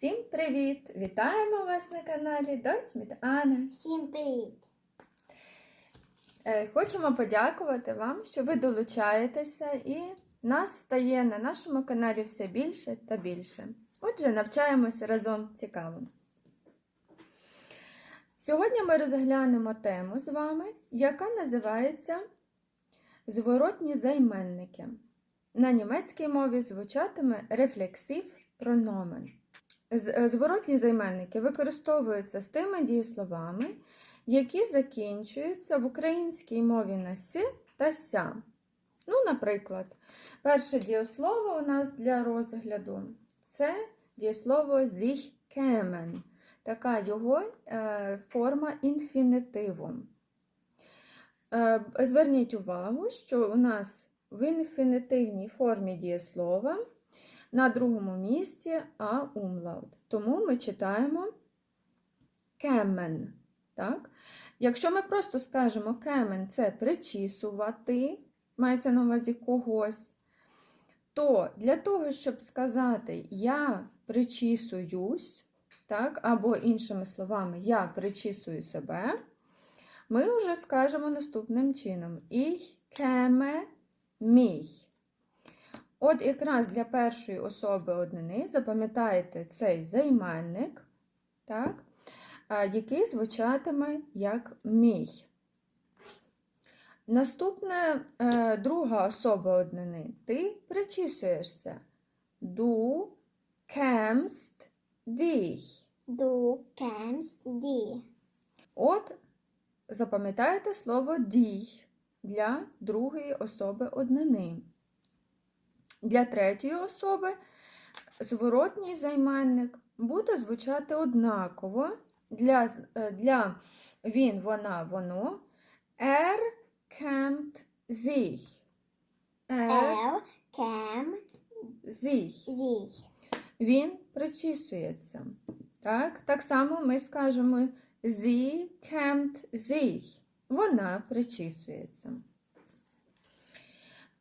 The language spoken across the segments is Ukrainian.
Всім привіт! Вітаємо вас на каналі Дочь mit Анне. Всім привіт! Е, Хочемо подякувати вам, що ви долучаєтеся і нас стає на нашому каналі все більше та більше. Отже, навчаємося разом цікаво. Сьогодні ми розглянемо тему з вами, яка називається Зворотні займенники. На німецькій мові звучатиме рефлексив прономен. Е, Зворотні займенники використовуються з тими дієсловами, які закінчуються в українській мові на «с» та ся. Ну, наприклад, перше дієслово у нас для розгляду це дієслово kämen. Така його е, форма інфінітиву. Е, зверніть увагу, що у нас в інфінітивній формі дієслова на другому місці а умлаут. Тому ми читаємо кемен. Так? Якщо ми просто скажемо кемен це причісувати, мається на увазі когось, то для того, щоб сказати я причісуюсь, так, або іншими словами, я причісую себе, ми вже скажемо наступним чином: Ich käme mich. От якраз для першої особи однини запам'ятаєте цей займенник, так, який звучатиме як мій. Наступне е, друга особа однини. Ти причісуєшся. Du kämst dich. Du kennst die. От запам'ятаєте слово дій для другої особи однини. Для третьої особи зворотній займенник буде звучати однаково. Для, е, для він, вона, воно. Er kämmt sich. Er kam sich. sich. Він причісується. Так, так само ми скажемо sie kämmt sich. Вона причісується.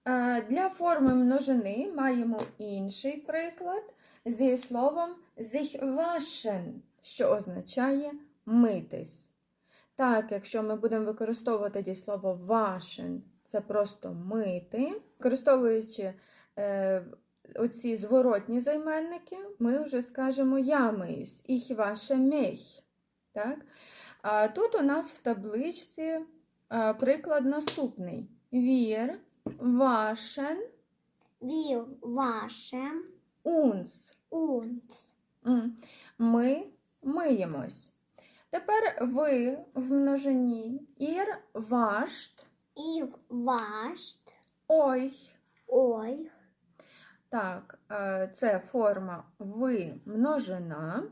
Е, Для форми множини маємо інший приклад з дієсловом sich waschen, що означає митись. Так, якщо ми будемо використовувати дієслово waschen, це просто мити, використовуючи е, оці зворотні займенники, ми вже скажемо я миюсь, ich wasche mich. Так? А тут у нас в табличці а, приклад наступний. Wir waschen Wir waschen uns. uns. Ми миємось. Тепер ви в множині. Ihr wascht Ihr wascht euch. euch. Так, е, це форма ви множина.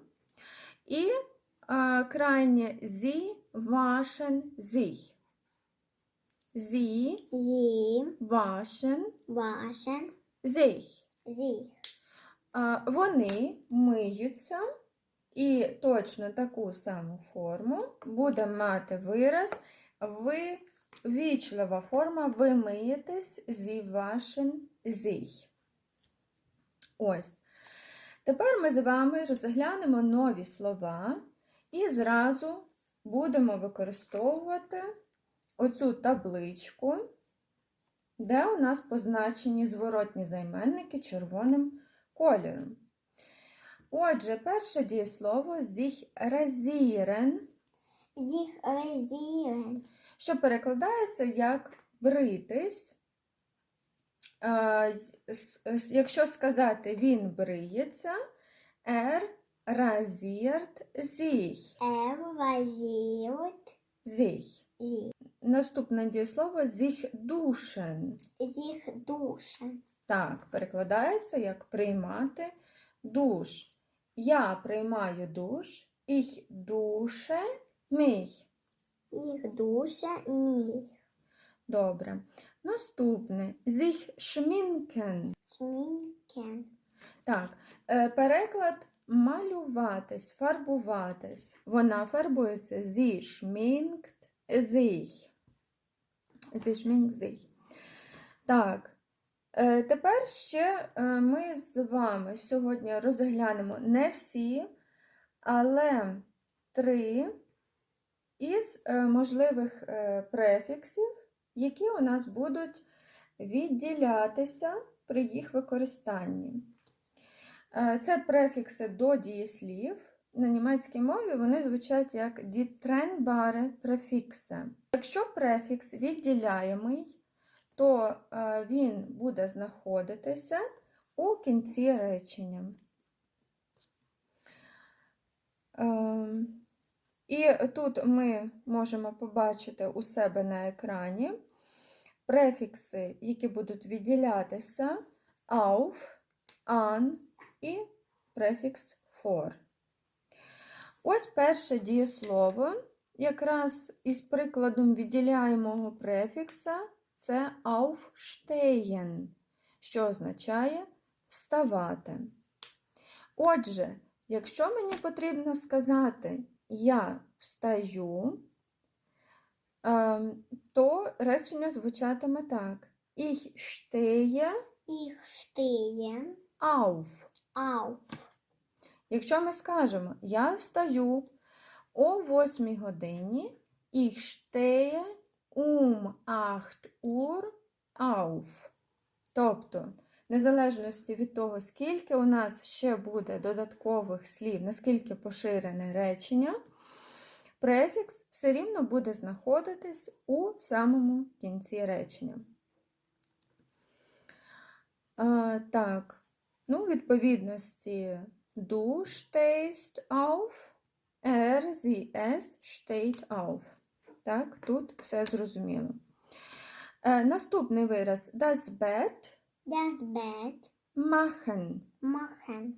І е, крайнє sie waschen sich. Sie Sie waschen waschen sich. sich. Вони миються, і точно таку саму форму буде мати вираз ви вічлива форма ви миєтесь зі вашим sich. Ось. Тепер ми з вами розглянемо нові слова і зразу будемо використовувати оцю табличку, де у нас позначені зворотні займенники червоним кольором. Отже, перше дієслово sich rasieren, Sich rasieren. що перекладається як бритись. Якщо сказати він бриється, er rasiert sich. Er rasiert sich. Sich. Наступне дієслово sich duschen. Sich duschen. Так, перекладається як приймати душ. Я приймаю душ, ich dusche mich. Ich dusche mich. Добре. Наступне sich schminken. Schminken. Так, е, переклад малюватись, фарбуватись. Вона фарбується sie schminkt Sie schminkt. Так, Е, Тепер ще е, ми з вами сьогодні розглянемо не всі, але три із е, можливих префіксів, які у нас будуть відділятися при їх використанні. Це префікси до дієслів. На німецькій мові вони звучать як die trennbare. Якщо префікс відділяємий, то е, він буде знаходитися у кінці речення. Ем, І тут ми можемо побачити у себе на екрані префікси, які будуть відділятися auf, an і префікс for. Ось перше дієслово, якраз із прикладом відділяємого префікса, це aufstehen, що означає вставати. Отже, якщо мені потрібно сказати я встаю, ем, то речення звучатиме так: Ich stehe Ich stehe auf. auf. Якщо ми скажемо Я встаю о 8 годині, ich stehe um 8 Uhr auf. Тобто, незалежності від того, скільки у нас ще буде додаткових слів, наскільки поширене речення, префікс все рівно буде знаходитись у самому кінці речення. А, так, ну, відповідності Du stehst auf, er, sie, es steht auf. Так, тут все зрозуміло. Е, наступний вираз das Bett Das Bett machen, machen.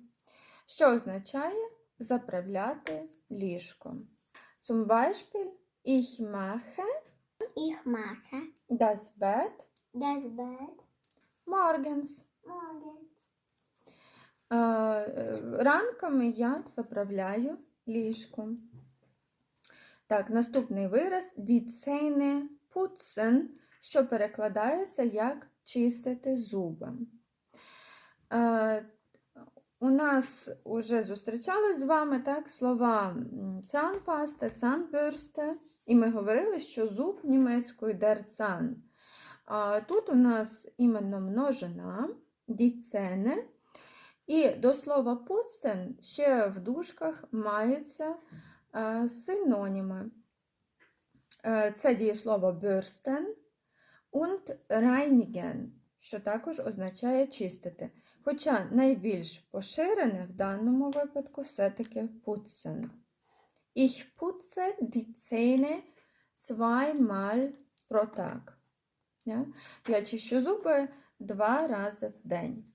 що означає заправляти ліжко. Zum Beispiel, ich mache Ich mache das Bett das Bett morgens. morgen. Е, е, Ранками я заправляю ліжко. Так, наступний вираз Zähne putzen, що перекладається як чистити зуби. Е, У нас вже зустрічались з вами так, слова м, Zahnpasta, і ми говорили, що зуб Zahn. А тут у нас іменно множина Zähne, і до слова putzen ще в дужках маються е, синоніми. Е, Це дієслово bürsten und reinigen, що також означає чистити. Хоча найбільш поширене в даному випадку все-таки putzen. Ich putze die Zähne zweimal pro Tag. Я чищу зуби два рази в день.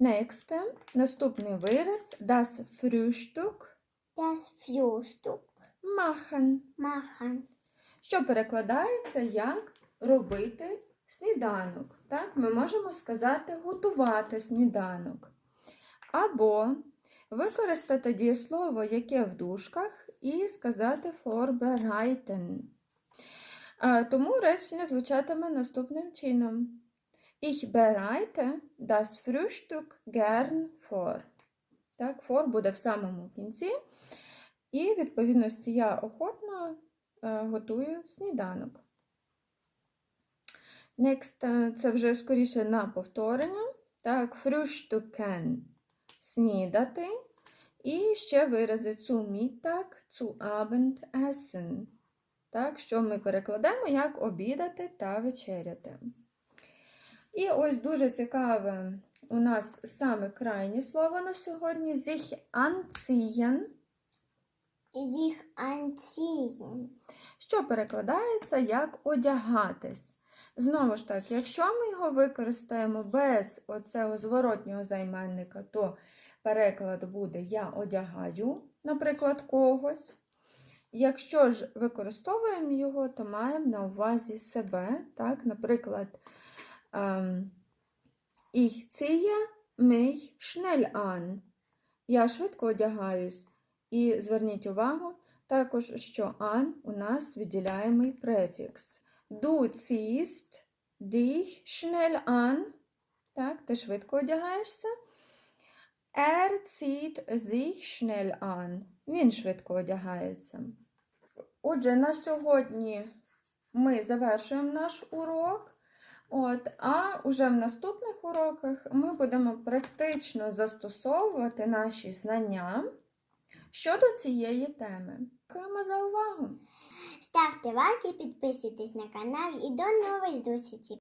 Next, наступний вираз das Frühstück Das Frühstück machen, machen. що перекладається як робити сніданок. Так? Ми можемо сказати готувати сніданок. Або використати дієслово, яке в дужках, і сказати vorbereiten. Тому речення звучатиме наступним чином. Ich bereite das Frühstück gern vor. Так, for буде в самому кінці. І, відповідності, я охотно е, готую сніданок. Next, е, це вже скоріше на повторення. Так, frühstücken – снідати. І ще вирази zu Mittag, zu Abendessen. Так, що ми перекладемо як обідати та вечеряти. І ось дуже цікаве у нас саме крайнє слово на сьогодні sich anziehen, Sich anziehen. що перекладається як одягатись. Знову ж таки, якщо ми його використаємо без оцього зворотнього займенника, то переклад буде я одягаю, наприклад, когось. Якщо ж використовуємо його, то маємо на увазі себе. Так? Наприклад, ем, Ich ziehe mich schnell an. Я швидко одягаюсь. І зверніть увагу також, що an у нас відділяємий префікс. Du ziehst dich schnell an. Так, ти швидко одягаєшся. Er zieht sich schnell an. Він швидко одягається. Отже, на сьогодні ми завершуємо наш урок. От, а вже в наступних уроках ми будемо практично застосовувати наші знання щодо цієї теми. Дякуємо за увагу! Ставте лайки, підписуйтесь на канал і до нових зустрічей.